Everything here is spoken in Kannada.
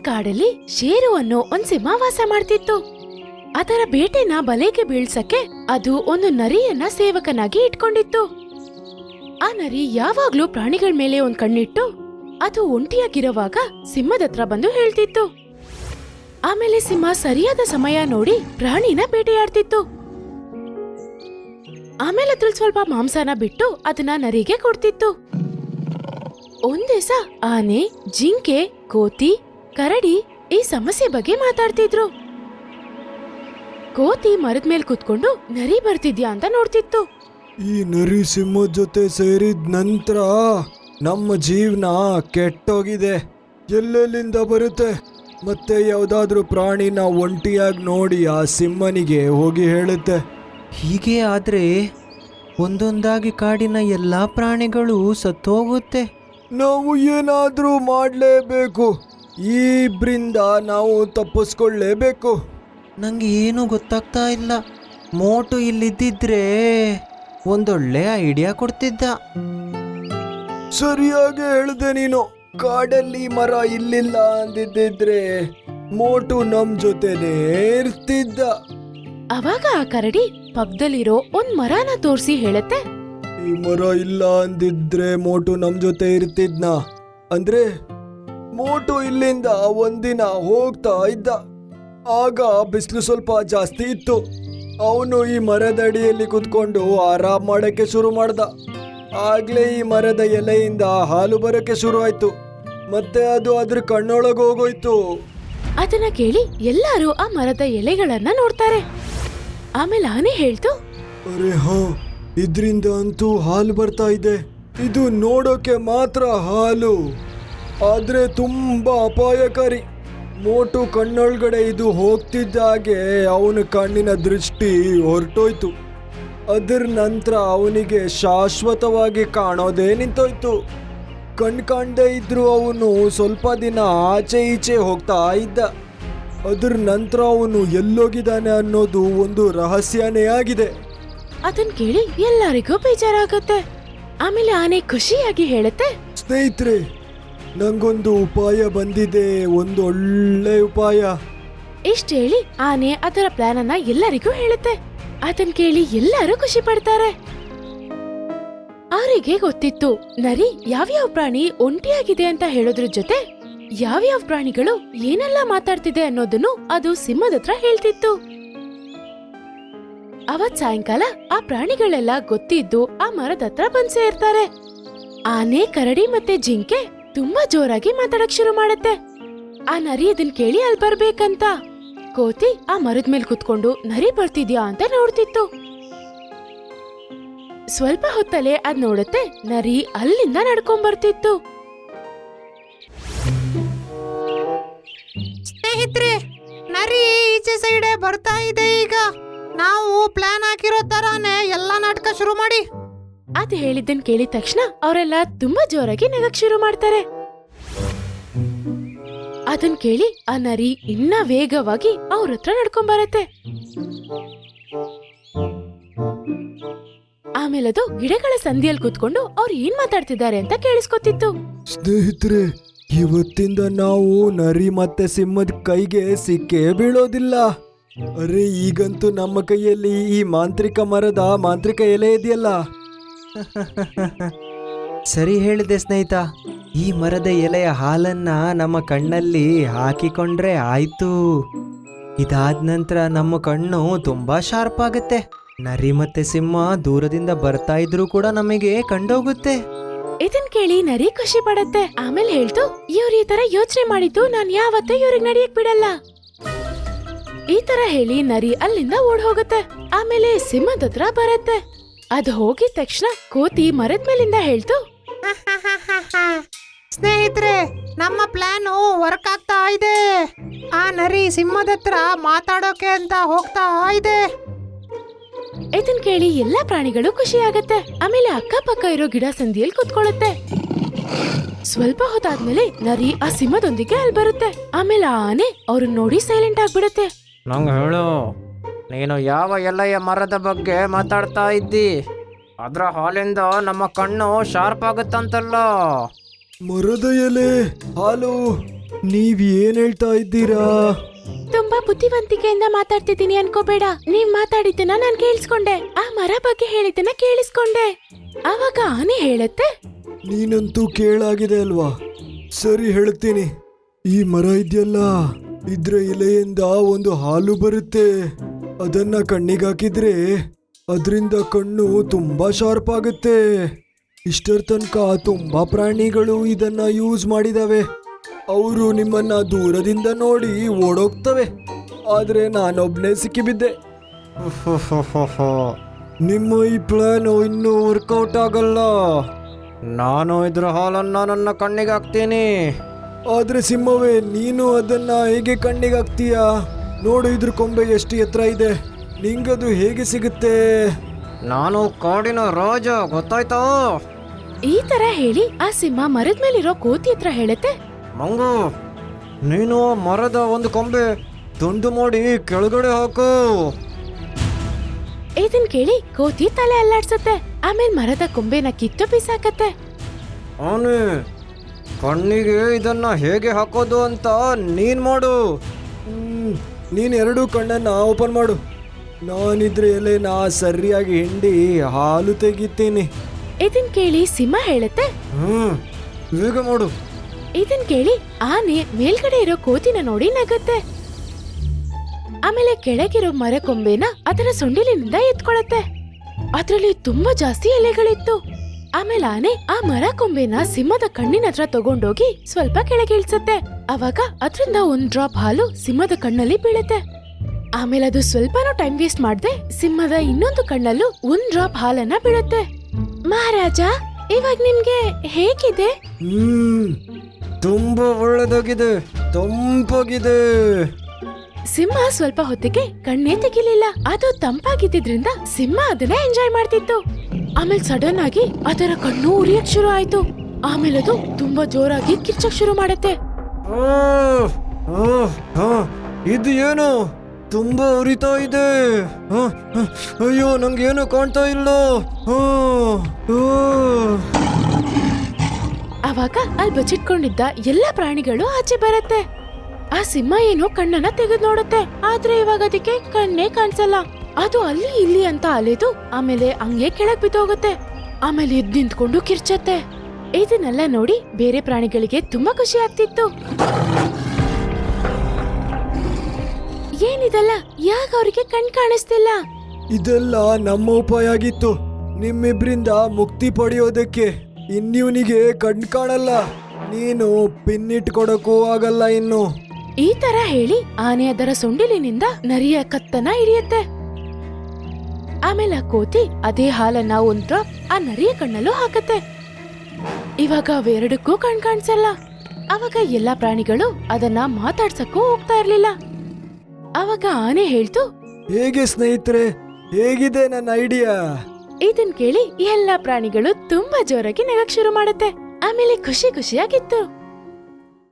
ಕಾಡಲ್ಲಿ ಶೇರು ಅನ್ನೋ ಒಂದ್ ಸಿಂಹ ವಾಸ ಮಾಡ್ತಿತ್ತು. ಅದರ ಬೇಟೆನ ಬಲೆಗೆ ಬೀಳ್ಸಕ್ಕೆ ಅದು ಒಂದು ನರಿಯನ್ನ ಸೇವಕನಾಗಿ ಇಟ್ಕೊಂಡಿತ್ತು. ಆ ನರಿ ಯಾವಾಗ್ಲೂ ಪ್ರಾಣಿಗಳ ಮೇಲೆ ಒಂದ್ ಕಣ್ಣಿಟ್ಟು ಅದು ಒಂಟಿಯಾಗಿರುವಾಗ ಸಿಂಹದತ್ರ ಬಂದು ಹೇಳ್ತಿತ್ತು. ಆಮೇಲೆ ಸಿಂಹ ಸರಿಯಾದ ಸಮಯ ನೋಡಿ ಪ್ರಾಣಿನ ಬೇಟೆಯಾಡ್ತಿತ್ತು. ಆಮೇಲೆ ಅದ್ರಲ್ಲಿ ಸ್ವಲ್ಪ ಮಾಂಸನ ಬಿಟ್ಟು ಅದನ್ನ ನರಿಗೆ ಕೊಡ್ತಿತ್ತು. ಒಂದೇಸ ಆನೆ, ಜಿಂಕೆ ಕೋತಿ ಕರಡಿ ಈ ಸಮಸ್ಯೆ ಬಗ್ಗೆ ಮಾತಾಡ್ತಿದ್ರು. ಕೋತಿ ಮರದ ಮೇಲೆ ಕುತ್ಕೊಂಡು ನರಿ ಬರ್ತಿದ್ಯಾ ಅಂತ ನೋಡ್ತಿತ್ತು. ಈ ನರಿ ಸಿಂಹದ ಜೊತೆ ಸೇರಿದ ನಂತರ ನಮ್ಮ ಜೀವನ ಕೆಟ್ಟೋಗಿದೆ. ಎಲ್ಲೆಲ್ಲಿಂದ ಬರುತ್ತೆ? ಮತ್ತೆ ಯಾವ್ದಾದ್ರೂ ಪ್ರಾಣಿನ ಒಂಟಿಯಾಗಿ ನೋಡಿ ಆ ಸಿಂಹನಿಗೆ ಹೋಗಿ ಹೇಳುತ್ತೆ. ಹೀಗೆ ಆದರೆ ಒಂದೊಂದಾಗಿ ಕಾಡಿನ ಎಲ್ಲ ಪ್ರಾಣಿಗಳು ಸತ್ತೋಗುತ್ತೆ. ನಾವು ಏನಾದ್ರೂ ಮಾಡಲೇಬೇಕು. ಈ ಇಬ್ರಿಂದ ನಾವು ತಪ್ಪಿಸ್ಕೊಳ್ಳೇಬೇಕು. ನಂಗೆ ಏನೂ ಗೊತ್ತಾಗ್ತಾ ಇಲ್ಲ. ಮೋಟು ಇಲ್ಲಿದ್ದಿದ್ರೆ ಒಂದೊಳ್ಳೆ ಐಡಿಯಾ ಕೊಡ್ತಿದ್ದ. ಸರಿಯಾಗಿ ಹೇಳ್ದೆ ನೀನು. ಕಾಡಲ್ಲಿ ಮರ ಇಲ್ಲಿಲ್ಲ ಅಂದಿದ್ದಿದ್ರೆ ಮೋಟು ನಮ್ ಜೊತೆನೇ ಇರ್ತಿದ್ದ. ಅವಾಗ ಆ ಕರಡಿ ಪಕ್ಕದಲ್ಲಿರೋ ಒಂದ್ ಮರನ ತೋರಿಸಿ ಹೇಳತ್ತೆ. ಈ ಮರ ಇಲ್ಲ ಅಂದಿದ್ರೆ ಮೋಟು ನಮ್ ಜೊತೆ ಇರ್ತಿದ್ನ. ಅಂದ್ರೆ ಮೋಟು ಇಲ್ಲಿಂದ ಒಂದಿನ ಹೋಗ್ತಾ ಇದ್ದ. ಆಗ ಬಿಸಿಲು ಸ್ವಲ್ಪ ಜಾಸ್ತಿ ಇತ್ತು. ಅವನು ಈ ಮರದಡಿಯಲ್ಲಿ ಕುತ್ಕೊಂಡು ಆರಾಮ್ ಮಾಡಕ್ಕೆ ಶುರು ಮಾಡ್ದ. ಆಗ್ಲೇ ಈ ಮರದ ಎಲೆಯಿಂದ ಹಾಲು ಬರಕ್ಕೆ ಶುರು ಆಯ್ತು ಮತ್ತೆ ಅದು ಅದ್ರ ಕಣ್ಣೊಳಗೆ ಹೋಗೋಯ್ತು. ಅದನ್ನ ಕೇಳಿ ಎಲ್ಲರೂ ಆ ಮರದ ಎಲೆಗಳನ್ನ ನೋಡ್ತಾರೆ. ಆಮೇಲೆ ಆನೆ ಹೇಳ್ತು ಅರೆ ಹಾ ಇದ್ರಿಂದ ಅಂತೂ ಹಾಲು ಬರ್ತಾ ಇದೆ. ಇದು ನೋಡೋಕೆ ಮಾತ್ರ ಹಾಲು. ಆದ್ರೆ ತುಂಬಾ ಅಪಾಯಕಾರಿ. ಮೋಟು ಕಣ್ಣೊಳಗಡೆ ಇದು ಹೋಗ್ತಿದ್ದಾಗೆ ಅವನ ಕಣ್ಣಿನ ದೃಷ್ಟಿ ಹೊರಟೋಯ್ತು. ಅದರ ನಂತರ ಅವನಿಗೆ ಶಾಶ್ವತವಾಗಿ ಕಾಣೋದೇ ನಿಂತೋಯ್ತು. ಕಣ್ ಕಾಣದೇ ಇದ್ರು ಅವನು ಸ್ವಲ್ಪ ದಿನ ಆಚೆ ಈಚೆ ಹೋಗ್ತಾ ಇದ್ದ. ಅದರ ನಂತರ ಅವನು ಎಲ್ಲೋಗಿದ್ದಾನೆ ಅನ್ನೋದು ಒಂದು ರಹಸ್ಯನೇ ಆಗಿದೆ. ಅದನ್ ಕೇಳಿ ಎಲ್ಲರಿಗೂ ಬೇಜಾರಾಗತ್ತೆ. ಆಮೇಲೆ ಆನೆ ಖುಷಿಯಾಗಿ ಹೇಳುತ್ತೆ. ಸ್ನೇಹಿತರೆ ನಂಗೊಂದು ಉಪಾಯ ಬಂದಿದೆ, ಒಂದು ಒಳ್ಳೆ ಉಪಾಯ. ಇಷ್ಟ ಹೇಳಿ ಆನೆ ಅದರ ಪ್ಲಾನ್ ಅನ್ನ ಎಲ್ಲರಿಗೂ ಹೇಳುತ್ತೆ. ಅದನ್ ಕೇಳಿ ಎಲ್ಲರೂ ಖುಷಿ ಪಡ್ತಾರೆ. ಅವರಿಗೆ ಗೊತ್ತಿತ್ತು, ನರಿ ಯಾವ್ಯಾವ ಪ್ರಾಣಿ ಒಂಟಿಯಾಗಿದೆ ಅಂತ ಹೇಳೋದ್ರ ಜೊತೆ ಯಾವ್ಯಾವ ಪ್ರಾಣಿಗಳು ಏನೆಲ್ಲ ಮಾತಾಡ್ತಿದೆ ಅನ್ನೋದನ್ನು ಅದು ಸಿಂಹದ ಹತ್ರ ಹೇಳ್ತಿತ್ತು. ಅವತ್ ಸಾಯಂಕಾಲ ಆ ಪ್ರಾಣಿಗಳೆಲ್ಲ ಗೊತ್ತಿದ್ದು ಆ ಮರದ ಹತ್ರ ಬಂದ್ ಸೇರ್ತಾರೆ. ಆನೆ, ಕರಡಿ ಮತ್ತೆ ಜಿಂಕೆ ತುಂಬಾ ಜೋರಾಗಿ ಮಾತಾಡಕ್ ಶುರು ಮಾಡತ್ತೆ. ಆ ನರಿ ಇದನ್ ಕೇಳಿ ಅಲ್ಲಿ ಬರ್ಬೇಕಂತ. ಕೋತಿ, ಆ ಮರದ ಮೇಲೆ ಕುತ್ಕೊಂಡು, ನರಿ ಬರ್ತಿದ್ಯಾ ಅಂತ ನೋಡ್ತಿತ್ತು. ಸ್ವಲ್ಪ ಹೊತ್ತಲ್ಲೇ ಅದ್ ನೋಡುತ್ತೆ, ನರಿ ಅಲ್ಲಿಂದ ನಡ್ಕೊಂಡ್ ಬರ್ತಿತ್ತು. ಸ್ನೇಹಿತರೆ, ನರಿ ಈಚೆ ಸೈಡೆ ಬರ್ತಾ ಇದೆ ಈಗ. ನಾವು ಪ್ಲಾನ್ ಹಾಕಿರೋ ತರಾನೇ ಎಲ್ಲ ನಾಟಕ ಶುರು ಮಾಡಿ. ಅದ್ ಹೇಳಿದ್ದನ್ ಕೇಳಿದ ತಕ್ಷಣ ಅವರೆಲ್ಲ ತುಂಬಾ ಜೋರಾಗಿ ನಗಕ್ ಶುರು ಮಾಡ್ತಾರೆ. ಅದನ್ ಕೇಳಿ ಆ ನರಿ ಇನ್ನ ವೇಗವಾಗಿ ಅವ್ರ ಹತ್ರ ನಡ್ಕೊಂಬರತ್ತೆ. ಆಮೇಲೆ ಅದು ಗಿಡಗಳ ಸಂಧಿಯಲ್ಲಿ ಕೂತ್ಕೊಂಡು ಅವ್ರು ಏನ್ ಮಾತಾಡ್ತಿದ್ದಾರೆ ಅಂತ ಕೇಳಿಸ್ಕೊತಿತ್ತು. ಸ್ನೇಹಿತರೆ, ಇವತ್ತಿಂದ ನಾವು ನರಿ ಮತ್ತೆ ಸಿಂಹದ ಕೈಗೆ ಸಿಕ್ಕೇ ಬೀಳೋದಿಲ್ಲ. ಅರೆ, ಈಗಂತೂ ನಮ್ಮ ಕೈಯಲ್ಲಿ ಈ ಮಾಂತ್ರಿಕ ಮರದ ಮಾಂತ್ರಿಕ ಎಲೆ ಇದೆಯಲ್ಲ? ಸರಿ ಹೇಳಿದೆ ಸ್ನೇಹಿತ, ಈ ಮರದ ಎಲೆಯ ಹಾಲನ್ನ ನಮ್ಮ ಕಣ್ಣಲ್ಲಿ ಹಾಕಿಕೊಂಡ್ರೆ ಆಯ್ತು. ಇದಾದ ನಂತರ ನಮ್ಮ ಕಣ್ಣು ತುಂಬಾ ಶಾರ್ಪ್ ಆಗುತ್ತೆ. ನರಿ ಮತ್ತೆ ಸಿಂಹ ದೂರದಿಂದ ಬರ್ತಾ ಇದ್ರೂ ಕೂಡ ನಮಗೆ ಕಂಡೋಗುತ್ತೆ. ಇದನ್ ಕೇಳಿ ನರಿ ಖುಷಿ ಪಡತ್ತೆ. ಆಮೇಲೆ ಹೇಳ್ತು, ಇವ್ರ ಈ ತರ ಯೋಚನೆ ಮಾಡಿದ್ದು ನಾನ್ ಯಾವತ್ತೂ ಇವ್ರಿಗೆ ನಡಿಯಕ್ ಬಿಡಲ್ಲ. ಈ ತರ ಹೇಳಿ ನರಿ ಅಲ್ಲಿಂದ ಓಡ್ ಹೋಗುತ್ತೆ ಆಮೇಲೆ ಸಿಂಹದತ್ರ ಬರತ್ತೆ. ಅದ್ ಹೋಗಿದ ತಕ್ಷಣ ಕೋತಿ ಮರದ ಮೇಲಿಂದ ಹೇಳ್ತು. ಸ್ನೇಹಿತರೆ ನಮ್ಮ ಪ್ಲಾನ್ ವರ್ಕ್ ಆಗ್ತಾ ಇದೆ. ಆ ನರಿ ಸಿಂಹದ ಹತ್ರ ಮಾತಾಡೋಕೆ ಅಂತ ಹೋಗ್ತಾ ಇದೆ. ಇದನ್ ಕೇಳಿ ಎಲ್ಲಾ ಪ್ರಾಣಿಗಳು ಖುಷಿ ಆಗತ್ತೆ ಆಮೇಲೆ ಅಕ್ಕಪಕ್ಕ ಇರೋ ಗಿಡ ಸಂದಿಯಲ್ಲಿ ಕುತ್ಕೊಳ್ಳುತ್ತೆ. ಸ್ವಲ್ಪ ಹೊತ್ತಾದ್ಮೇಲೆ ನರಿ ಆ ಸಿಂಹದೊಂದಿಗೆ ಅಲ್ಲಿ ಬರುತ್ತೆ. ಆಮೇಲೆ ಆ ಆನೆ ಅವ್ರನ್ನ ನೋಡಿ ಸೈಲೆಂಟ್ ಆಗ್ಬಿಡುತ್ತೆ. ನಂಗೆ ಹೇಳು ನೀನು ಯಾವ ಎಲೆಯ ಮರದ ಬಗ್ಗೆ ಮಾತಾಡ್ತಾ ಇದ್ದಿ? ಅದರ ಹಾಲಿಂದ ನಮ್ಮ ಕಣ್ಣು ಶಾರ್ಪ್ ಆಗುತ್ತಂತಲ್ಲ. ಮರದ ಎಲೆ ಹಾಲು ನೀವ್ ಏನ್ ಹೇಳ್ತಾ ಇದ್ದೀರಾ? ತುಂಬಾ ಬುದ್ಧಿವಂತಿಕೆಯಿಂದ ಮಾತಾಡ್ತಿದ್ದೀನಿ ಅನ್ಕೋಬೇಡ. ನೀವ್ ಮಾತಾಡಿದ್ದನ್ನ ನಾನ್ ಕೇಳಿಸ್ಕೊಂಡೆ. ಆ ಮರ ಬಗ್ಗೆ ಹೇಳಿದ್ದನ್ನ ಕೇಳಿಸ್ಕೊಂಡೆ. ಆವಾಗ ಆನೆ ಹೇಳುತ್ತೆ? ನೀನಂತೂ ಕೇಳಾಗಿದೆ ಅಲ್ವಾ? ಸರಿ ಹೇಳ್ತೀನಿ. ಈ ಮರ ಇದೆಯಲ್ಲ ಇದ್ರ ಎಲೆಯಿಂದ ಒಂದು ಹಾಲು ಬರುತ್ತೆ. ಅದನ್ನ ಕಣ್ಣಿಗೆ ಹಾಕಿದ್ರೆ ಅದರಿಂದ ಕಣ್ಣು ತುಂಬಾ ಶಾರ್ಪ್ ಆಗುತ್ತೆ. ಇಷ್ಟರ ತನಕ ತುಂಬಾ ಪ್ರಾಣಿಗಳು ಇದನ್ನ ಯೂಸ್ ಮಾಡಿದಾವೆ. ಅವರು ನಿಮ್ಮನ್ನ ದೂರದಿಂದ ನೋಡಿ ಓಡೋಗ್ತವೆ. ಆದ್ರೆ ನಾನೊಬ್ನೇ ಸಿಕ್ಕಿಬಿದ್ದೆ. ನಿಮ್ಮ ಈ ಪ್ಲಾನ್ ಇನ್ನೂ ವರ್ಕೌಟ್ ಆಗಲ್ಲ. ನಾನು ಇದ್ರ ಹಾಲನ್ನ ನನ್ನ ಕಣ್ಣಿಗೆ ಹಾಕ್ತೀನಿ. ಆದ್ರೆ ಸಿಂಹವೇ ನೀನು ಅದನ್ನ ಹೇಗೆ ಕಣ್ಣಿಗೆ ಹಾಕ್ತೀಯಾ? ನೋಡು ಇದ್ರ ಕೊಂಬೆ ಎಷ್ಟು ಎತ್ತರ ಇದೆ. ನಿಂಗದು ಹೇಗೆ ಸಿಗುತ್ತೆ? ನಾನು ಕಾಡಿನ ರಾಜ ಗೊತ್ತಾಯ್ತಾ? ಈ ತರ ಹೇಳಿ ಆ ಸಿಂಹ ಮರದ ಮೇಲಿರೋ ಕೋತಿ ಹತ್ರ ಹೇಳುತ್ತೆ? ಮಂಗು ನೀನು ಮರದ ಒಂದು ಕೊಂಬೆ ತುಂಡು ಮಾಡಿ ಕೆಳಗಡೆ ಹಾಕು. ಇದನ್ ಕೇಳಿ ಕೋತಿ ತಲೆ ಅಲ್ಲಾಡ್ಸತ್ತೆ ಆಮೇಲೆ ಮರದ ಕೊಂಬೆನ ಕಿತ್ತು ಬಿಸಾಕತ್ತೆ. ಅವನು ಕಣ್ಣಿಗೆ ಇದನ್ನ ಹೇಗೆ ಹಾಕೋದು ಅಂತ ನೀನ್ ಮಾಡು. ನೀನ್ ಎರಡೂ ಕಣ್ಣನ್ನ ಓಪನ್ ಮಾಡು. ನಾನಿದ್ರೆ ನಾ ಸರಿಯಾಗಿ ಹಿಂಡಿ ಹಾಲು ತೆಗಿತೀನಿ. ಇದನ್ ಕೇಳಿ ಸಿಂಹ ಹೇಳುತ್ತೆ? ಹ್ಮ್ ಬೇಗ ಮಾಡು. ಇದನ್ ಕೇಳಿ ಆನೆ ಮೇಲ್ಗಡೆ ಇರೋ ಕೋತಿನ ನೋಡಿ ನಗುತ್ತೆ. ಆಮೇಲೆ ಕೆಳಗಿರೋ ಮರ ಕೊಂಬೆನ ಅದರ ಸೊಂಡಿಲಿನಿಂದ ಎತ್ಕೊಳತ್ತೆ. ಅದರಲ್ಲಿ ತುಂಬಾ ಜಾಸ್ತಿ ಎಲೆಗಳಿತ್ತು. ಆಮೇಲೆ ಆನೆ ಆ ಮರ ಕೊಂಬೆನ ಸಿಂಹದ ಕಣ್ಣಿನ ಹತ್ರ ತಗೊಂಡೋಗಿ ಸ್ವಲ್ಪ ಕೆಳಗೆ ಇಳಿಸುತ್ತೆ. ಅವಾಗ ಅದ್ರಿಂದ ಒಂದ್ ಡ್ರಾಪ್ ಹಾಲು ಸಿಂಹದ ಕಣ್ಣಲ್ಲಿ ಬೀಳುತ್ತೆ. ಆಮೇಲೆ ಅದು ಸ್ವಲ್ಪನೂ ಟೈಮ್ ವೇಸ್ಟ್ ಮಾಡದೆ ಸಿಂಹದ ಇನ್ನೊಂದು ಕಣ್ಣಲ್ಲೂ ಒಂದ್ ಡ್ರಾಪ್ ಹಾಲನ್ನ ಬೀಳುತ್ತೆ. ಮಹಾರಾಜ ಇವಾಗ ನಿಮ್ಗೆ ಹೇಗಿದೆ? ಹ್ಮ್ ತುಂಬಾ ಒಳ್ಳೆದಾಗಿದೆ ತಂಪಾಗಿದೆ. ಸಿಂಹ ಸ್ವಲ್ಪ ಹೊತ್ತಿಗೆ ಕಣ್ಣೇ ತೆಗಿಲಿಲ್ಲ. ಅದು ತಂಪಾಗಿದ್ದಿದ್ರಿಂದ ಸಿಂಹ ಅದನ್ನ ಎಂಜಾಯ್ ಮಾಡ್ತಿತ್ತು. ಆಮೇಲೆ ಸಡನ್ ಆಗಿ ಅದರ ಕಣ್ಣು ಉರಿಯಕ್ ಶುರು ಆಯ್ತು. ಆಮೇಲೆ ಅದು ತುಂಬಾ ಜೋರಾಗಿ ಕಿರ್ಚಕ್ ಶುರು ಮಾಡತ್ತೆ. ಇದು ಏನು? ತುಂಬಾ ಉರಿತಾ ಇದೆ. ಅಯ್ಯೋ ನಂಗೆ ಏನು ಕಾಣ್ತಾ ಇಲ್ಲ. ಅವಾಗ ಅಲ್ಲಿ ಬಚ್ಚಿಟ್ಕೊಂಡಿದ್ದ ಎಲ್ಲ ಪ್ರಾಣಿಗಳು ಆಚೆ ಬರತ್ತೆ. ಆ ಸಿಂಹ ಏನೋ ಕಣ್ಣನ್ನ ತೆಗೆದು ನೋಡುತ್ತೆ. ಆದ್ರೆ ಇವಾಗ ಅದಕ್ಕೆ ಕಣ್ಣೇ ಕಾಣಿಸಲ್ಲ. ಅದು ಅಲ್ಲಿ ಇಲ್ಲಿ ಅಂತ ಅಲೆದು ಆಮೇಲೆ ಹಂಗೆ ಕೆಳಗ್ ಬಿದ್ದೋಗುತ್ತೆ. ಆಮೇಲೆ ಎದ್ದು ನಿಂತ್ಕೊಂಡು ಕಿರ್ಚತ್ತೆ. ಇದನ್ನೆಲ್ಲ ನೋಡಿ ಬೇರೆ ಪ್ರಾಣಿಗಳಿಗೆ ತುಂಬಾ ಖುಷಿ ಆಗ್ತಿತ್ತು. ಏನಿದಲ್ಲ? ಯಾಕ ಅವರಿಗೆ ಕಣ್ ಕಾಣಿಸ್ತಿಲ್ಲ? ಇದೆಲ್ಲ ನಮ್ಮ ಉಪಾಯ ಆಗಿತ್ತು. ನಿಮ್ಮಿಬ್ರಿಂದ ಮುಕ್ತಿ ಪಡೆಯೋದಕ್ಕೆ ಇನ್ನಿವನಿಗೆ ಕಣ್ ಕಾಣಲ್ಲ. ನೀನು ಪಿನ್ ಇಟ್ಕೊಡಕ್ಕೂ ಆಗಲ್ಲ ಇನ್ನು. ಈ ತರ ಹೇಳಿ ಆನೆ ಅದರ ಸೊಂಡಿಲಿನಿಂದ ನರಿಯ ಕತ್ತನ ಹಿಡಿಯುತ್ತೆ. ಆಮೇಲೆ ಆ ಕೋತಿ ಅದೇ ಹಾಲನ್ನ ಒಂದ್ ಡ್ರಾಪ್ ಆ ನರಿಯ ಕಣ್ಣಲ್ಲೂ ಹಾಕತ್ತೆ. ಇವಾಗ ಅವೆರಡಕ್ಕೂ ಕಣ್ ಕಾಣಿಸಲ್ಲ. ಅವಾಗ ಎಲ್ಲಾ ಪ್ರಾಣಿಗಳು ಅದನ್ನ ಮಾತಾಡ್ಸಕ್ಕೂ ಹೋಗ್ತಾ ಇರ್ಲಿಲ್ಲ. ಅವಾಗ ಆನೆ ಹೇಳ್ತು ಹೇಗೆ ಸ್ನೇಹಿತರೆ ಹೇಗಿದೆ ನನ್ನ ಐಡಿಯಾ? ಇದನ್ ಕೇಳಿ ಎಲ್ಲಾ ಪ್ರಾಣಿಗಳು ತುಂಬಾ ಜೋರಾಗಿ ನಗಕ್ ಶುರು ಮಾಡುತ್ತೆ. ಆಮೇಲೆ ಖುಷಿ ಖುಷಿಯಾಗಿತ್ತು.